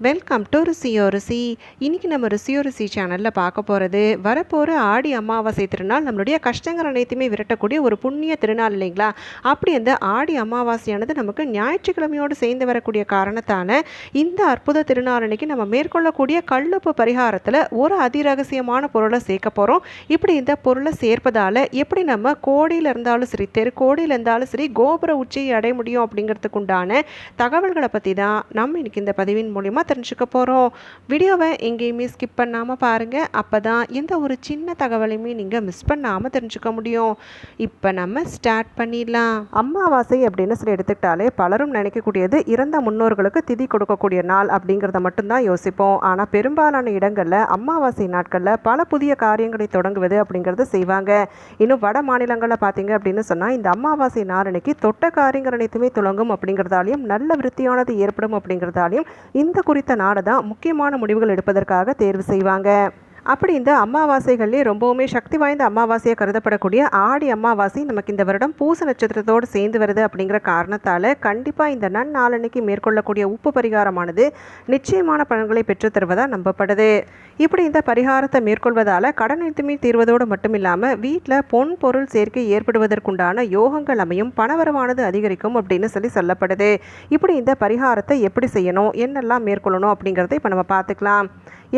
Welcome to ருசியோ ருசி. இன்றைக்கி நம்ம ருசியோ ருசி சேனலில் பார்க்க போகிறது வரப்போகிற ஆடி அமாவாசை திருநாள் நம்மளுடைய கஷ்டங்கள் அனைத்துமே விரட்டக்கூடிய ஒரு புண்ணிய திருநாள் இல்லைங்களா? அப்படி அந்த ஆடி அமாவாசையானது நமக்கு ஞாயிற்றுக்கிழமையோடு சேர்ந்து வரக்கூடிய காரணத்தால் இந்த அற்புத திருநாள் அன்னைக்கு நம்ம மேற்கொள்ளக்கூடிய கல்லுப்பு பரிகாரத்தில் ஒரு அதிரகசியமான பொருளை சேர்க்க போகிறோம் இப்படி இந்த பொருளை சேர்ப்பதால் எப்படி நம்ம கோடியில் இருந்தாலும் சரி தெருக்கோடியில் இருந்தாலும் சரி கோபுர உச்சியை அடைய முடியும் அப்படிங்கிறதுக்கு உண்டான தகவல்களை பற்றி தான் நம்ம இன்னைக்கு இந்த பதிவின் மூலிமா தெரிஞ்சுக்க போகிறோம் வீடியோவை எங்கேயுமே ஸ்கிப் பண்ணாமல் பாருங்கள் அப்போ தான் எந்த ஒரு சின்ன தகவலையுமே நீங்கள் மிஸ் பண்ணாமல் தெரிஞ்சுக்க முடியும். இப்போ நம்ம ஸ்டார்ட் பண்ணிடலாம். அமாவாசை அப்படின்னு சொல்லி எடுத்துக்கிட்டாலே பலரும் நினைக்கக்கூடியது இறந்த முன்னோர்களுக்கு திதி கொடுக்கக்கூடிய நாள் அப்படிங்கிறத மட்டும்தான் யோசிப்போம். ஆனால் பெரும்பாலான இடங்களில் அமாவாசை நாட்களில் பல புதிய காரியங்களை தொடங்குவது அப்படிங்கிறது செய்வாங்க. இன்னும் வட மாநிலங்களில் பார்த்தீங்க அப்படின்னு சொன்னால் இந்த அமாவாசை நாளன்னைக்கு தொட்ட காரியங்கள் அனைத்துமே துளங்கும் அப்படிங்கிறதாலையும் நல்ல விருத்தியானது ஏற்படும் அப்படிங்கிறதாலையும் இந்த குறித்த நாளை தான் முக்கியமான முடிவுகள் எடுப்பதற்காக தேர்வு செய்வாங்க. அப்படி இந்த அமாவாசைகள்லேயே ரொம்பவுமே சக்தி வாய்ந்த அமாவாசையாக கருதப்படக்கூடிய ஆடி அமாவாசை நமக்கு இந்த வருடம் பூச நட்சத்திரத்தோடு சேர்ந்து வருது அப்படிங்கிற காரணத்தால் கண்டிப்பாக இந்த நன்னாளன்னைக்கு மேற்கொள்ளக்கூடிய உப்பு பரிகாரமானது நிச்சயமான பலன்களை பெற்று தருவதாக நம்பப்படுது. இப்படி இந்த பரிகாரத்தை மேற்கொள்வதால் கடன் நிறுத்தமே தீர்வதோடு மட்டும் இல்லாமல் வீட்டில் பொன் பொருள் சேர்க்கை ஏற்படுவதற்குண்டான யோகங்கள் அமையும் பணவரவானது அதிகரிக்கும் அப்படின்னு சொல்லி சொல்லப்படுது. இப்படி இந்த பரிகாரத்தை எப்படி செய்யணும் என்னெல்லாம் மேற்கொள்ளணும் அப்படிங்கிறத இப்போ நம்ம பார்த்துக்கலாம்.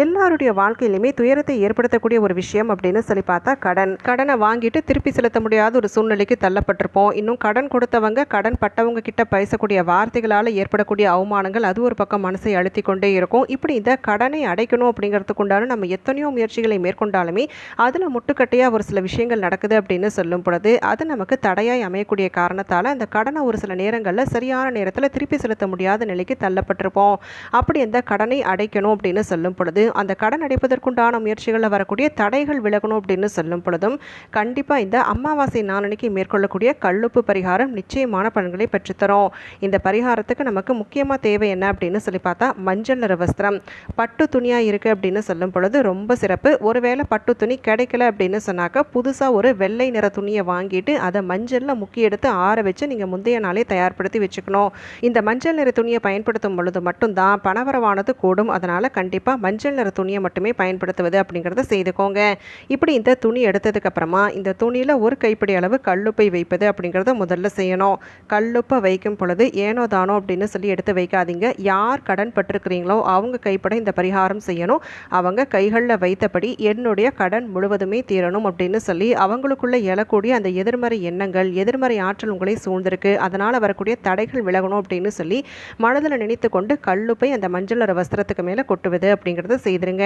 எல்லாருடைய வாழ்க்கையிலுமே துயரத்தை ஏற்படுத்தக்கூடிய ஒரு விஷயம் அப்படின்னு சொல்லி பார்த்தா கடன். கடனை வாங்கிட்டு திருப்பி செலுத்த முடியாத ஒரு சூழ்நிலைக்கு தள்ளப்பட்டிருப்போம். இன்னும் கடன் கொடுத்தவங்க கடன் பட்டவங்க கிட்ட பேசக்கூடிய வார்த்தைகளால் ஏற்படக்கூடிய அவமானங்கள் அது ஒரு பக்கம் மனசை அழுத்தி கொண்டே இருக்கும். இப்படி இந்த கடனை அடைக்கணும் அப்படிங்கிறதுக்கு உண்டான நம்ம எத்தனையோ முயற்சிகளை மேற்கொண்டாலுமே அதில் முட்டுக்கட்டையாக ஒரு சில விஷயங்கள் நடக்குது அப்படின்னு சொல்லும் பொழுது அது நமக்கு தடையாய் அமையக்கூடிய காரணத்தால் அந்த கடனை ஒரு சில நேரங்களில் சரியான நேரத்தில் திருப்பி செலுத்த முடியாத நிலைக்கு தள்ளப்பட்டிருப்போம். அப்படி அந்த கடனை அடைக்கணும் அப்படின்னு சொல்லும் பொழுது அந்த கடன் அடைப்பதற்குண்டான முயற்சிகளில் வரக்கூடிய தடைகள் விலகணும் அப்படின்னு சொல்லும் பொழுதும் கண்டிப்பாக இந்த அமாவாசை நாளனைக்கு மேற்கொள்ளக்கூடிய கல்லுப்பு பரிகாரம் நிச்சயமான பலன்களை பெற்றுத்தரும். இந்த பரிகாரத்துக்கு நமக்கு முக்கியமாக தேவை என்ன அப்படின்னு சொல்லி பார்த்தா மஞ்சள் நிற வஸ்திரம். பட்டு துணியாக இருக்குது அப்படின்னு சொல்லும் பொழுது ரொம்ப சிறப்பு. ஒருவேளை பட்டு துணி கிடைக்கல அப்படின்னு சொன்னாக்கா புதுசாக ஒரு வெள்ளை நிற துணியை வாங்கிட்டு அதை மஞ்சளில் முக்கி எடுத்து ஆற வச்சு நீங்கள் முந்தைய நாளே தயார்படுத்தி வச்சுக்கணும். இந்த மஞ்சள் நிற துணியை பயன்படுத்தும் பொழுது மட்டும்தான் பணவரவானது கூடும். அதனால் கண்டிப்பாக மஞ்சள் நிற துணியை மட்டுமே பயன்படுத்துவது அப்படிங்கிறத செய்துக்கோங்க. இப்படி இந்த துணி எடுத்ததுக்கப்புறமா இந்த துணியில் ஒரு கைப்பிடி அளவு கல்லுப்பை வைப்பது அப்படிங்கிறத முதல்ல செய்யணும். கல்லுப்பை வைக்கும் பொழுது ஏனோ தானோ அப்படின்னு சொல்லி எடுத்து வைக்காதீங்க. யார் கடன் பட்டிருக்கிறீங்களோ அவங்க கைப்பட இந்த பரிகாரம் செய்யணும். அவங்க கைகளில் வைத்தபடி என்னுடைய கடன் முழுவதுமே தீரணும் அப்படின்னு சொல்லி அவங்களுக்குள்ளே எழக்கூடிய அந்த எதிர்மறை எண்ணங்கள் எதிர்மறை ஆற்றல் உங்களை சூழ்ந்திருக்கு. அதனால் வரக்கூடிய தடைகள் விலகணும் அப்படின்னு சொல்லி மனதில் நினைத்து கொண்டு கல்லுப்பை அந்த மஞ்சள் வஸ்திரத்துக்கு மேலே கொட்டுவது அப்படிங்கிறத செய்திருங்க.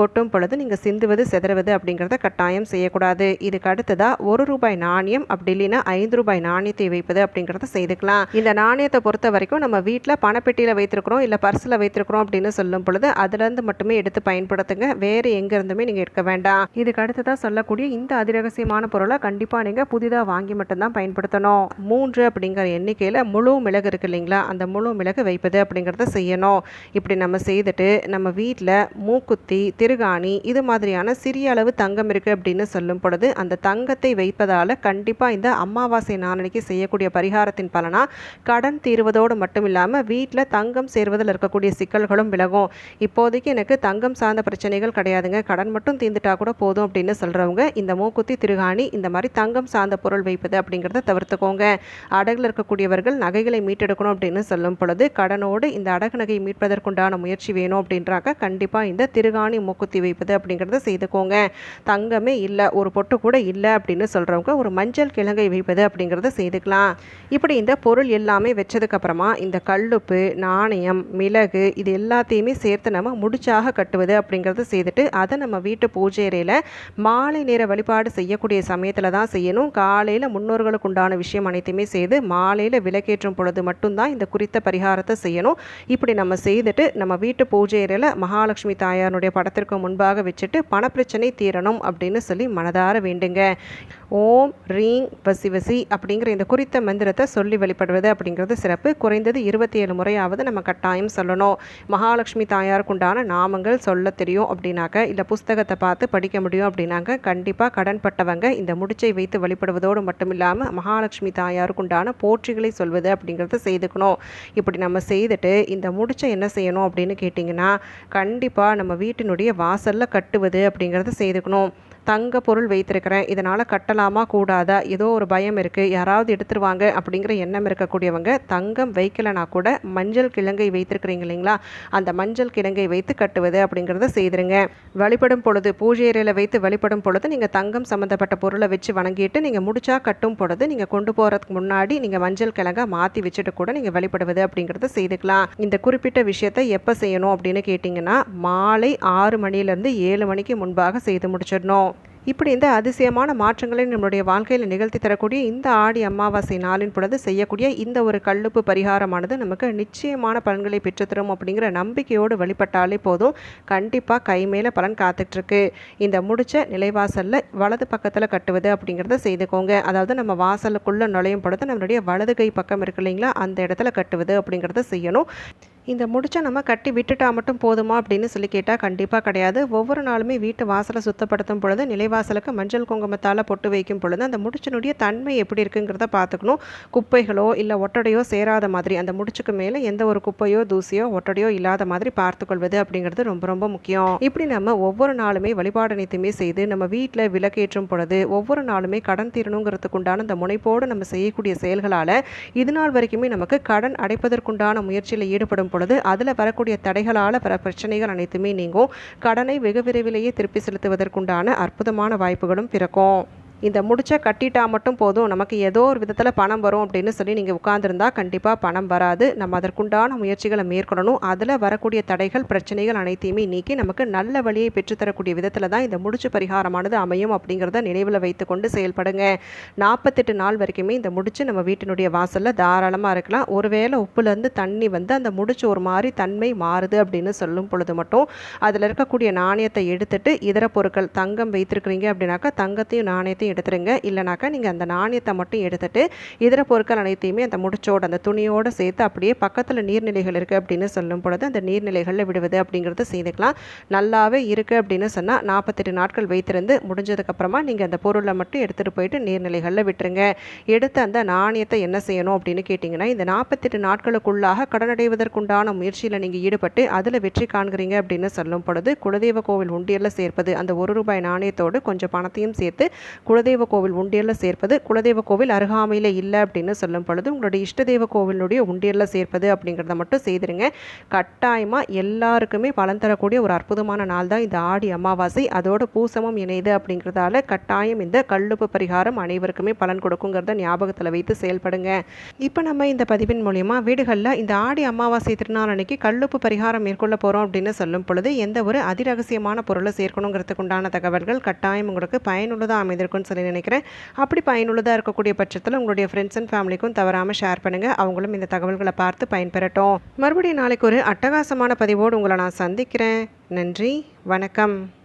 கொட்டும் பொழுது நீங்கள் சிந்துவது செதறுவது அப்படிங்கிறத கட்டாயம் செய்யக்கூடாது. இதுக்கு அடுத்ததாக ஒரு ரூபாய் நாணயம் அப்படி இல்லைன்னா ஐந்து ரூபாய் நாணயத்தை வைப்பது அப்படிங்கிறத செய்துக்கலாம். இந்த நாணயத்தை பொறுத்த வரைக்கும் நம்ம வீட்டில் பணப்பெட்டியில் வைத்திருக்கிறோம் இல்லை பர்ஸில் வைத்திருக்கிறோம் அப்படின்னு சொல்லும் பொழுது அதுலேருந்து மட்டுமே எடுத்து பயன்படுத்துங்க. வேறு எங்கேருந்துமே நீங்கள் எடுக்க வேண்டாம். இதுக்கு அடுத்ததாக சொல்லக்கூடிய இந்த அதிரகசியமான பொருளை கண்டிப்பாக நீங்கள் புதிதாக வாங்கி மட்டும்தான் பயன்படுத்தணும். மூன்று அப்படிங்கிற எண்ணிக்கையில் முழு மிளகு இருக்கு இல்லைங்களா? அந்த முழு மிளகு வைப்பது அப்படிங்கிறத செய்யணும். இப்படி நம்ம செய்துட்டு நம்ம வீட்டில் மூக்குத்தி திருகாணி இது மாதிரியான சிறிய அளவு தங்கம் இருக்குது அப்படின்னு சொல்லும் பொழுது அந்த தங்கத்தை வைப்பதால் கண்டிப்பாக இந்த அமாவாசை நாளனைக்கு செய்யக்கூடிய பரிகாரத்தின் பலனாக கடன் தீர்வதோடு மட்டும் இல்லாமல் வீட்டில் தங்கம் சேர்வதில் இருக்கக்கூடிய சிக்கல்களும் விலகும். இப்போதைக்கு எனக்கு தங்கம் சார்ந்த பிரச்சனைகள் கிடையாதுங்க. கடன் மட்டும் தீர்ந்துட்டா கூட போதும் அப்படின்னு சொல்கிறவங்க இந்த மூக்குத்தி திருகாணி இந்த மாதிரி தங்கம் சார்ந்த பொருள் வைப்பது அப்படிங்கிறத தவிர்த்துக்கோங்க. அடகில் இருக்கக்கூடியவர்கள் நகைகளை மீட்டெடுக்கணும் அப்படின்னு சொல்லும் பொழுது கடனோடு இந்த அடகு நகையை மீட்பதற்குண்டான முயற்சி வேணும் அப்படின்றாக்க கண்டிப்பாக இந்த திருகாணி மூக்குத்தி வைப்பது அப்படிங்கிறத செய்துக்கோங்க. தங்கமே இல்லை ஒரு பொட்டு கூட இல்லை அப்படின்னு சொல்கிறவங்க ஒரு மஞ்சள் கிழங்கை வைப்பது அப்படிங்கிறத செய்துக்கலாம். இப்படி இந்த பொருள் எல்லாமே வச்சதுக்கப்புறமா இந்த கல்லுப்பு நாணயம் மிளகு இது எல்லாத்தையுமே சேர்த்து நம்ம முடிச்சாக கட்டுவது அப்படிங்கிறத செய்துட்டு அதை நம்ம வீட்டு பூஜை அறையில் மாலை நேர வழிபாடு செய்யக்கூடிய சமயத்தில் தான் செய்யணும். காலையில் முன்னோர்களுக்கு உண்டான விஷயம் அனைத்தையுமே செய்து மாலையில் விளக்கேற்றும் பொழுது மட்டும்தான் இந்த குறித்த பரிகாரத்தை செய்யணும். இப்படி நம்ம செய்துட்டு நம்ம வீட்டு பூஜை அறையில் மகாலட்சுமி தாயாருடைய படத்திற்கு முன்பாக வச்சுட்டு பணப்பிரச்சனை தீரணும் அப்படின்னு சொல்லி மனதார வேண்டுங்க. ஓம் ரீங் வசி வசி அப்படிங்கிற இந்த குறித்த மந்திரத்தை சொல்லி வழிபடுவது அப்படிங்கிறது சிறப்பு. குறைந்தது இருபத்தி ஏழு முறையாவது நம்ம கட்டாயம் சொல்லணும். மகாலட்சுமி தாயாருக்குண்டான நாமங்கள் சொல்ல தெரியும் அப்படின்னாக்க இல்லை புஸ்தகத்தை பார்த்து படிக்க முடியும் அப்படின்னாக்க கண்டிப்பாக கடன்பட்டவங்க இந்த முடிச்சை வைத்து வழிபடுவதோடு மட்டும் இல்லாமல் மகாலட்சுமி தாயாருக்குண்டான போற்றிகளை சொல்வது அப்படிங்கிறத செய்துக்கணும். இப்படி நம்ம செய்துட்டு இந்த முடிச்சை என்ன செய்யணும் அப்படின்னு கேட்டிங்கன்னா கண்டிப்பாக நம்ம வீட்டினுடைய வாசலில் கட்டுவது அப்படிங்கிறத செய்துக்கணும். தங்க பொருள் வைத்திருக்கிறேன். இதனால் கட்டலாமா கூடாதா? ஏதோ ஒரு பயம் இருக்குது யாராவது எடுத்துருவாங்க அப்படிங்கிற எண்ணம் இருக்கக்கூடியவங்க தங்கம் வைக்கலைனா கூட மஞ்சள் கிழங்கை வைத்திருக்கிறீங்க இல்லைங்களா? அந்த மஞ்சள் கிழங்கை வைத்து கட்டுவது அப்படிங்கிறத செய்திருங்க. வழிபடும் பொழுது பூஜை அறையில் வைத்து வழிபடும் பொழுது நீங்கள் தங்கம் சம்மந்தப்பட்ட பொருளை வச்சு வணங்கிட்டு நீங்கள் முடிச்சா கட்டும் பொழுது நீங்கள் கொண்டு போகிறதுக்கு முன்னாடி நீங்கள் மஞ்சள் கிழங்கை மாற்றி வச்சுட்டு கூட நீங்கள் வழிபடுவது அப்படிங்கிறத செய்துக்கலாம். இந்த குறிப்பிட்ட விஷயத்தை எப்போ செய்யணும் அப்படின்னு கேட்டிங்கன்னா மாலை ஆறு மணிலேருந்து ஏழு மணிக்கு முன்பாக செய்து முடிச்சிடணும். இப்படி இந்த அதிசயமான மாற்றங்களை நம்மளுடைய வாழ்க்கையில் நிகழ்த்தி தரக்கூடிய இந்த ஆடி அமாவாசை நாளின் பொழுது செய்யக்கூடிய இந்த ஒரு கல்லுப்பு பரிகாரமானது நமக்கு நிச்சயமான பலன்களை பெற்றுத்தரும் அப்படிங்கிற நம்பிக்கையோடு வழிபட்டாலே போதும். கண்டிப்பாக கை மேலே பலன் காத்துட்ருக்கு இந்த முடிச்ச நிலைவாசலில் வலது பக்கத்தில் கட்டுவது அப்படிங்கிறத செய்துக்கோங்க. அதாவது நம்ம வாசலுக்குள்ளே நுழையும் பொழுது நம்மளுடைய வலது கை பக்கம் இருக்கு இல்லைங்களா? அந்த இடத்துல கட்டுவது அப்படிங்கிறத செய்யணும். இந்த முடிச்சை நம்ம கட்டி விட்டுட்டா மட்டும் போதுமா அப்படின்னு சொல்லி கேட்டால் கண்டிப்பாக கிடையாது. ஒவ்வொரு நாளுமே வீட்டு வாசலை சுத்தப்படுத்தும் பொழுது நிலைவாசலுக்கு மஞ்சள் குங்குமத்தால் பொட்டு வைக்கும் பொழுது அந்த முடிச்சினுடைய தன்மை எப்படி இருக்குங்கிறத பார்த்துக்கணும். குப்பைகளோ இல்லை ஒட்டடையோ சேராத மாதிரி அந்த முடிச்சுக்கு மேலே எந்த ஒரு குப்பையோ தூசியோ ஒட்டடையோ இல்லாத மாதிரி பார்த்துக்கொள்வது அப்படிங்கிறது ரொம்ப ரொம்ப முக்கியம். இப்படி நம்ம ஒவ்வொரு நாளுமே வழிபாடு அனைத்துமே செய்து நம்ம வீட்டில் விளக்கேற்றும் பொழுது ஒவ்வொரு நாளுமே கடன் தீரணுங்கிறதுக்கு உண்டான அந்த முனைப்போடு நம்ம செய்யக்கூடிய செயல்களால் இது நாள் வரைக்குமே நமக்கு கடன் அடைப்பதற்குண்டான முயற்சியில் ஈடுபடும் பொழுது அதில் வரக்கூடிய தடைகளால் வர பிரச்சனைகள் அனைத்துமே நீங்கும். கடனை வெகு விரைவிலேயே திருப்பி செலுத்துவதற்குண்டான அற்புதமான வாய்ப்புகளும் பிறக்கும். இந்த முடிச்சை கட்டிட்டா மட்டும் போதும். நமக்கு ஏதோ ஒரு விதத்தில் பணம் வரும் அப்படின்னு சொல்லி நீங்கள் உட்காந்துருந்தா கண்டிப்பாக பணம் வராது. நம்ம அதற்குண்டான முயற்சிகளை மேற்கொள்ளணும். அதில் வரக்கூடிய தடைகள் பிரச்சனைகள் அனைத்தையுமே நீக்கி நமக்கு நல்ல வழியை பெற்றுத்தரக்கூடிய விதத்தில் தான் இந்த முடிச்சு பரிகாரமானது அமையும் அப்படிங்கிறத நினைவில் வைத்துக்கொண்டு செயல்படுங்க. நாற்பத்தெட்டு நாள் வரைக்குமே இந்த முடிச்சு நம்ம வீட்டினுடைய வாசலில் தாராளமாக இருக்கலாம். ஒருவேளை உப்புலேருந்து தண்ணி வந்து அந்த முடிச்சு ஒரு மாதிரி தன்மை மாறுது அப்படின்னு சொல்லும் பொழுது மட்டும் அதில் இருக்கக்கூடிய நாணயத்தை எடுத்துட்டு இதர பொருட்கள் தங்கம் வைத்திருக்கிறீங்க அப்படின்னாக்கா தங்கத்தையும் நாணயத்தையும் எடுத்துருங்க. இல்லைனாக்கா நீங்கள் அந்த நாணயத்தை மட்டும் எடுத்துட்டு இதர பொருட்கள் அனைத்தையுமே அந்த முடிச்சோடு அந்த துணியோடு சேர்த்து அப்படியே பக்கத்தில் நீர்நிலைகள் இருக்குது அப்படின்னு சொல்லும் பொழுது அந்த நீர்நிலைகளில் விடுவது அப்படிங்கிறத செய்துக்கலாம். நல்லாவே இருக்குது அப்படின்னு சொன்னால் நாற்பத்தெட்டு நாட்கள் வைத்திருந்து முடிஞ்சதுக்கப்புறமா நீங்கள் அந்த பொருளை மட்டும் எடுத்துகிட்டு போயிட்டு நீர்நிலைகளில் விட்டுருங்க. எடுத்து அந்த நாணயத்தை என்ன செய்யணும் அப்படின்னு கேட்டிங்கன்னா இந்த நாற்பத்தெட்டு நாட்களுக்குள்ளாக கடனடைவதற்குண்டான முயற்சியில் நீங்கள் ஈடுபட்டு அதில் வெற்றி காண்கிறீங்க அப்படின்னு சொல்லும் பொழுது குலதெய்வ கோவில் உண்டியலில் சேர்ப்பது அந்த ஒரு ரூபாய் நாணயத்தோடு கொஞ்சம் பணத்தையும் சேர்த்து குலதெய்வ கோவில் உண்டியலில் சேர்ப்பது குலதெய்வ கோவில் அருகாமையில் இல்லை அப்படின்னு சொல்லும் பொழுது உங்களுடைய இஷ்டதெய்வ கோவிலுடைய உண்டியலில் சேர்ப்பது அப்படிங்கிறத மட்டும் செய்திருங்க. கட்டாயமாக எல்லாருக்குமே பலன் தரக்கூடிய ஒரு அற்புதமான நாள் தான் இந்த ஆடி அமாவாசை. அதோட பூசமும் இணைது அப்படிங்கிறதால கட்டாயம் இந்த கல்லுப்பு பரிகாரம் அனைவருக்குமே பலன் கொடுக்குங்கிறத ஞாபகத்தில் வைத்து செயல்படுங்க. இப்போ நம்ம இந்த பதிவின் மூலியமாக வீடுகளில் இந்த ஆடி அமாவாசை திருநாள் அன்னைக்கு கல்லுப்பு பரிகாரம் மேற்கொள்ள போகிறோம் அப்படின்னு சொல்லும் பொழுது எந்த ஒரு அதிரகசியமான பொருளை சேர்க்கணுங்கிறதுக்கு உண்டான தகவல்கள் கட்டாயம் உங்களுக்கு பயனுள்ளதாக அமைந்திருக்கும் அமைந்திருக்கும்னு சொல்லி நினைக்கிறேன். அப்படி பயனுள்ளதாக இருக்கக்கூடிய பட்சத்தில் உங்களுடைய ஃப்ரெண்ட்ஸ் அண்ட் ஃபேமிலிக்கும் தவறாமல் ஷேர் பண்ணுங்கள் அவங்களும் இந்த தகவல்களை பார்த்து பயன்பெறட்டும். மறுபடியும் நாளைக்கு ஒரு அட்டகாசமான பதிவோடு உங்களை நான் சந்திக்கிறேன். நன்றி. வணக்கம்.